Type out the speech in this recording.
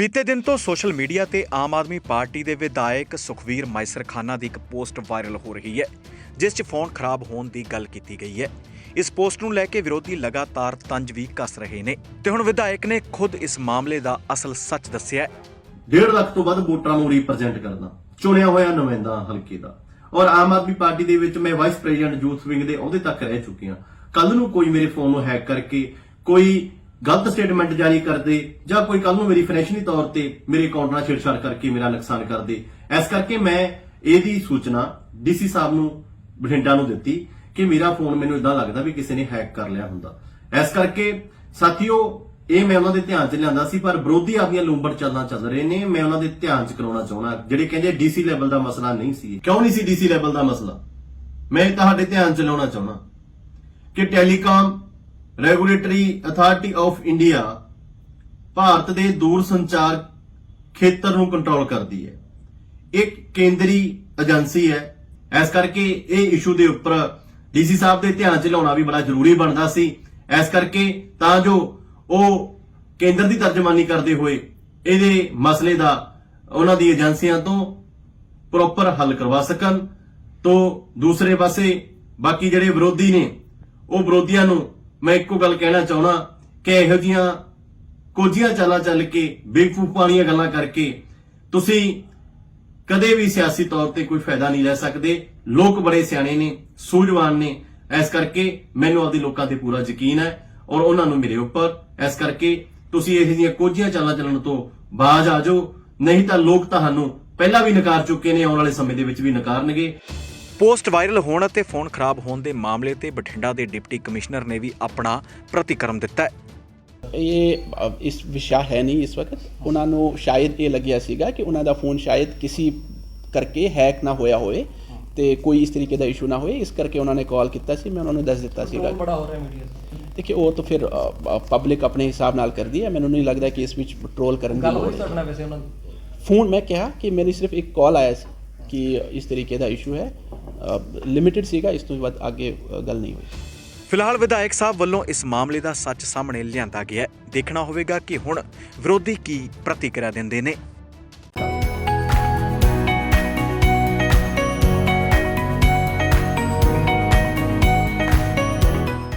ਬੀਤੇ ਦਿਨ ਤੋਂ ਸੋਸ਼ਲ ਮੀਡੀਆ ਤੇ ਆਮ ਆਦਮੀ ਪਾਰਟੀ ਦੇ ਵਿਧਾਇਕ ਸੁਖਵੀਰ ਮਾਈਸਰ ਖਾਨਾ ਦੀ ਇੱਕ ਪੋਸਟ ਵਾਇਰਲ ਹੋ ਰਹੀ ਹੈ, ਜਿਸ 'ਚ ਫੋਨ ਖਰਾਬ ਹੋਣ ਦੀ ਗੱਲ ਕੀਤੀ ਗਈ ਹੈ। ਇਸ ਪੋਸਟ ਨੂੰ ਲੈ ਕੇ ਵਿਰੋਧੀ ਲਗਾਤਾਰ ਤੰਜ ਵੀ ਕੱਸ ਰਹੇ ਨੇ ਤੇ ਹੁਣ ਵਿਧਾਇਕ ਨੇ ਖੁਦ ਇਸ ਮਾਮਲੇ ਦਾ ਅਸਲ ਸੱਚ ਦੱਸਿਆ ਹੈ। 1.5 ਲੱਖ ਤੋਂ ਵੱਧ ਵੋਟਰਾਂ ਨੂੰ ਰਿਪਰੈਜ਼ੈਂਟ ਕਰਦਾ ਚੁਣਿਆ ਹੋਇਆ ਨੁਮਾਇੰਦਾ ਹਲਕੇ ਦਾ। ਔਰ ਆਮ ਆਦਮੀ ਪਾਰਟੀ ਦੇ ਵਿੱਚ ਮੈਂ ਵਾਈਸ ਪ੍ਰੈਜ਼ੀਡੈਂਟ ਯੂਥ ਵਿੰਗ ਦੇ ਅਹੁਦੇ ਤੱਕ ਰਹਿ ਚੁੱਕਿਆ ਕੱਲ ਨੂੰ ਕੋਈ ਮੇਰੇ ਫੋਨ ਨੂੰ ਹੈਕ ਕਰਕੇ ਕੋਈ ਗਲਤ ਸਟੇਟਮੈਂਟ ਜਾਰੀ ਕਰਦੇ ਜਾਂ ਕੋਈ ਕੱਲ ਨੂੰ ਮੇਰੀ ਫਾਈਨੈਂਸ਼ੀਅਲੀ ਤੌਰ ਤੇ ਮੇਰੇ ਅਕਾਊਂਟ ਨਾਲ ਛੇੜਛਾੜ ਕਰਕੇ ਮੇਰਾ ਨੁਕਸਾਨ ਕਰਦੇ। ਇਸ ਕਰਕੇ ਮੈਂ ਇਹਦੀ ਸੂਚਨਾ ਡੀਸੀ ਸਾਹਿਬ ਨੂੰ, ਬਠਿੰਡਾ ਨੂੰ ਦਿੱਤੀ ਕਿ ਮੇਰਾ ਫੋਨ ਮੈਨੂੰ ਇਦਾਂ ਲੱਗਦਾ ਵੀ ਕਿਸੇ ਨੇ ਹੈਕ ਕਰ ਲਿਆ ਹੁੰਦਾ। ਇਸ ਕਰਕੇ ਸਾਥੀਓ, ਇਹ ਮੈਂ ਉਹਨਾਂ ਦੇ ਧਿਆਨ 'ਚ ਲਿਆਂਦਾ ਸੀ, ਪਰ ਵਿਰੋਧੀ ਆਪਣੀਆਂ ਲੂੰਬੜ ਚੱਲਣਾ ਚੱਲ ਰਹੇ ਨੇ। ਮੈਂ ਉਹਨਾਂ ਦੇ ਧਿਆਨ 'ਚ ਕਰਾਉਣਾ ਚਾਹੁੰਦਾ, ਜਿਹੜੇ ਕਹਿੰਦੇ ਡੀਸੀ ਲੈਵਲ ਦਾ ਮਸਲਾ ਨਹੀਂ ਸੀ। ਕਿਉਂ ਨਹੀਂ ਸੀ ਡੀਸੀ ਲੈਵਲ ਦਾ ਮਸਲਾ? ਮੈਂ ਤੁਹਾਡੇ ਧਿਆਨ 'ਚ ਲਿਆਉਣਾ ਚਾਹੁੰਦਾ ਕਿ telecom regulatory authority of India Bharat ਦੇ ਦੂਰ ਸੰਚਾਰ ਖੇਤਰ ਨੂੰ ਕੰਟਰੋਲ ਕਰਦੀ ਹੈ। ਇੱਕ ਕੇਂਦਰੀ ਏਜੰਸੀ ਹੈ। ਇਸ ਕਰਕੇ ਇਹ ਇਸ਼ੂ ਦੇ ਉੱਪਰ ਡੀਸੀ ਸਾਹਿਬ ਦੇ ਧਿਆਨ 'ਚ ਲਿਆਉਣਾ ਵੀ ਬੜਾ ਜ਼ਰੂਰੀ ਬਣਦਾ ਸੀ। ਇਸ ਕਰਕੇ ਤਾਂ ਜੋ ਉਹ ਕੇਂਦਰ ਦੀ ਤਰਜਮਾਨੀ ਕਰਦੇ ਹੋਏ ਇਹਦੇ ਮਸਲੇ ਦਾ ਉਹਨਾਂ ਦੀ ਏਜੰਸੀਆਂ ਤੋਂ ਪ੍ਰੋਪਰ ਹੱਲ ਕਰਵਾ ਸਕਣ। ਤੋਂ ਦੂਸਰੇ ਪਾਸੇ ਬਾਕੀ ਜਿਹੜੇ ਵਿਰੋਧੀ ਨੇ, ਉਹ ਵਿਰੋਧੀਆਂ ਨੂੰ ਮੈਂ ਇੱਕੋ ਗੱਲ ਕਹਿਣਾ ਚਾਹੁੰਦਾ ਕਿ ਇਹੋ ਜੀਆਂ ਕੋਝੀਆਂ ਚਾਲਾਂ ਚੱਲ ਕੇ, ਬੇਵਕੂਫ ਵਾਲੀਆਂ ਗੱਲਾਂ ਕਰਕੇ ਤੁਸੀਂ ਕਦੇ ਵੀ ਸਿਆਸੀ ਤੌਰ ਤੇ ਕੋਈ ਫਾਇਦਾ ਨਹੀਂ ਲੈ ਸਕਦੇ। ਲੋਕ ਬੜੇ ਸਿਆਣੇ ਨੇ, ਸੂਝਵਾਨ ਨੇ। ਇਸ ਕਰਕੇ ਮੈਨੂੰ ਆਪਦੇ ਲੋਕਾਂ ਤੇ ਪੂਰਾ ਯਕੀਨ ਹੈ ਔਰ ਉਹਨਾਂ ਨੂੰ ਮੇਰੇ ਉੱਪਰ। ਇਸ ਕਰਕੇ ਤੁਸੀਂ ਇਹੋ ਜਿਹੀਆਂ ਕੋਝੀਆਂ ਚਾਲਾਂ ਚੱਲਣ ਤੋਂ ਬਾਜ਼ ਆ ਜਾਓ। ਨਹੀਂ ਤਾਂ ਲੋਕ ਤੁਹਾਨੂੰ ਪਹਿਲਾਂ ਵੀ ਨਕਾਰ ਚੁੱਕੇ ਨੇ, ਆਉਣ ਵਾਲੇ ਸਮੇਂ ਦੇ ਵਿੱਚ ਵੀ ਨਕਾਰਨਗੇ। ਪੋਸਟ ਵਾਇਰਲ ਹੋਣ ਅਤੇ ਫੋਨ ਖਰਾਬ ਹੋਣ ਦੇ ਮਾਮਲੇ ਤੇ ਬਠਿੰਡਾ ਦੇ ਡਿਪਟੀ ਕਮਿਸ਼ਨਰ ਨੇ ਵੀ ਆਪਣਾ ਪ੍ਰਤੀਕਰਮ ਦਿੱਤਾ ਹੈ। ਇਹ ਇਸ ਵਿਸ਼ਾ ਹੈ ਨਹੀਂ ਇਸ ਵਕਤ। ਉਹਨਾਂ ਨੂੰ ਸ਼ਾਇਦ ਇਹ ਲੱਗਿਆ ਸੀਗਾ ਕਿ ਉਹਨਾਂ ਦਾ ਫੋਨ ਸ਼ਾਇਦ ਕਿਸੇ ਕਰਕੇ ਹੈਕ ਨਾ ਹੋਇਆ ਹੋਵੇ ਤੇ ਕੋਈ ਇਸ ਤਰੀਕੇ ਦਾ ਇਸ਼ੂ ਨਾ ਹੋਏ। ਇਸ ਕਰਕੇ ਉਹਨਾਂ ਨੇ ਕਾਲ ਕੀਤਾ ਸੀ। ਮੈਂ ਉਹਨਾਂ ਨੂੰ ਦੱਸ ਦਿੱਤਾ ਸੀਗਾ। ਬੜਾ ਹੋ ਰਿਹਾ ਮੀਡੀਆ ਤੇ ਦੇਖਿਏ ਉਹ ਤਾਂ ਫਿਰ ਪਬਲਿਕ ਆਪਣੇ ਹਿਸਾਬ ਨਾਲ ਕਰਦੀ ਹੈ। ਮੈਨੂੰ ਨਹੀਂ ਲੱਗਦਾ ਕਿ ਇਸ ਵਿੱਚ ਟ੍ਰੋਲ ਕਰਨ ਦੀ ਗੱਲ ਲੋੜ ਹੋਈ ਤੁਹਾਡੇ ਵੈਸੇ ਉਹਨਾਂ ਫੋਨ ਮੈਂ ਕਿਹਾ ਕਿ ਮੇਰੀ ਸਿਰਫ ਇੱਕ ਕਾਲ ਆਇਆ ਸੀ। ਕਿ ਇਸ ਤਰੀਕੇ ਦਾ ਇਸ਼ੂ ਹੈ ਲਿਮਿਟਿਡ ਸੀਗਾ ਇਸ ਤੋਂ ਬਾਅਦ ਅੱਗੇ ਗੱਲ ਨਹੀਂ ਹੋਈ ਫਿਲਹਾਲ ਵਿਧਾਇਕ ਸਾਹਿਬ ਵੱਲੋਂ ਇਸ ਮਾਮਲੇ ਦਾ ਸੱਚ ਸਾਹਮਣੇ ਲਿਆਂਦਾ ਗਿਆ ਦੇਖਣਾ ਹੋਵੇਗਾ ਕਿ ਹੁਣ ਵਿਰੋਧੀ ਕੀ ਪ੍ਰਤੀਕਿਰਿਆ ਦਿੰਦੇ ਨੇ